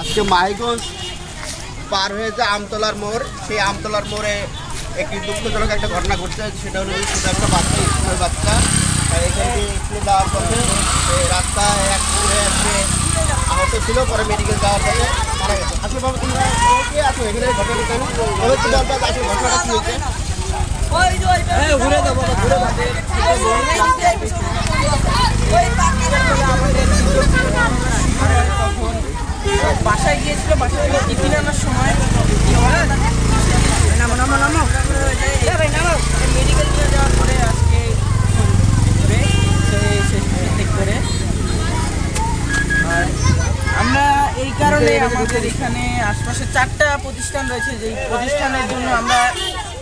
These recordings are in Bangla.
আজকে মাহিগঞ্জ পার হয়েছে আমতলার মোড় সেই আমতলার মোড়ে একটি দুঃখজনক একটা ঘটনা ঘটছে সেটা হলো সেটা একটা বাচ্চা স্কুলের বাচ্চা। এখান থেকে স্কুলে যাওয়ার পথে রাস্তায় এক হয়ে আসছে আহত ছিল পরে মেডিকেল যাওয়ার পথে মারা গেছে। আসলে বাবা তোমরা কে আছো এখানে? ঘটনা কেন? তবে আসলে ঘটনাটা কী হয়েছে? বাসায় গিয়েছিল মেডিকেল নিয়ে যাওয়ার পরে আজকে করে আমরা এই কারণে আমাদের এখানে আশপাশে চারটা প্রতিষ্ঠান রয়েছে যেই প্রতিষ্ঠানের জন্য আমরা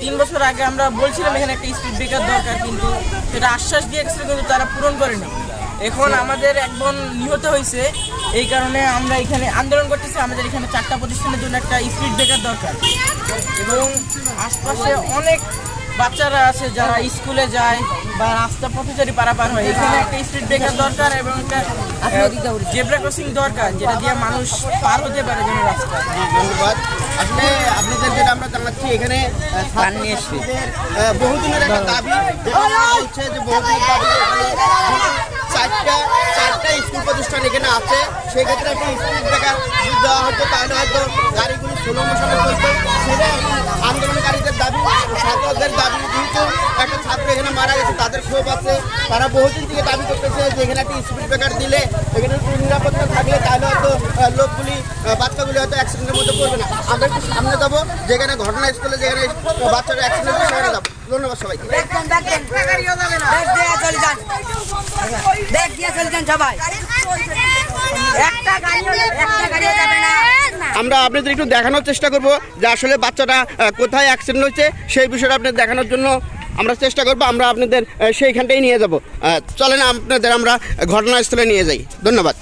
তিন বছর আগে আমরা বলছিলাম এখানে একটা স্পিড ব্রেকার দরকার, কিন্তু সেটা আশ্বাস দিয়েছিল কিন্তু তারা পূরণ করেনি। এখন আমাদের একজন নিহত হয়েছে। এই কারণে আমরা এখানে আন্দোলন করতেছি আমাদের এখানে চারটা প্রতিষ্ঠানের জন্য একটা স্পিড ব্রেকার দরকার। এবং আশপাশে অনেক বাচ্চারা আছে যারা স্কুলে যায় বা রাস্তা পথচারী পারাপার হয়। এখানে একটা স্পিড ব্রেকার দরকার এবং একটা জেব্রা ক্রসিং দরকার যেটা দিয়ে মানুষ পার হতে পারে যেন রাস্তা ধন্যবাদ। আসলে আপনাদের যেটা আমরা জানাচ্ছি এখানে নিয়ে এসছি বহুদিনের একটা দাবি হচ্ছে যে বহুদিনের দাবি এখানে চারটা চারটা স্কুল প্রতিষ্ঠান এখানে আছে, সেক্ষেত্রে একটা স্পিড ব্রেকার দেওয়া হতো, তাহলে হয়তো গাড়িগুলো ষোলো মোশনে চলতো। সেটা এখন আন্দোলনকারীদের দাবি, ছাত্রদের দাবি, কিন্তু একটা ছাত্র এখানে মারা গেছে, তাদের ক্ষোভ আছে। তারা বহুদিন থেকে দাবি করতেছে যে এখানে একটা স্পিড ব্রেকার দিলে এখানে একটু নিরাপত্তা থাকলে তাহলে হয়তো লোকগুলি বাচ্চাগুলি হয়তো অ্যাক্সিডেন্টের মধ্যে পড়বে না। আমরা একটু সামনে যাব, যেখানে ঘটনা স্থলে যেখানে বাচ্চারা অ্যাক্সিডেন্ট সেখানে যাব। ধন্যবাদ সবাইকে। দেখ দিয়ে চলছেন সবাই। আমরা আপনাদের একটু দেখানোর চেষ্টা করব যে আসলে বাচ্চাটা কোথায় অ্যাক্সিডেন্ট হয়েছে, সেই বিষয়টা আপনাদের দেখানোর জন্য আমরা চেষ্টা করব। আমরা আপনাদের সেইখানটাই নিয়ে যাব। চলেন আপনাদের আমরা ঘটনাস্থলে নিয়ে যাই। ধন্যবাদ।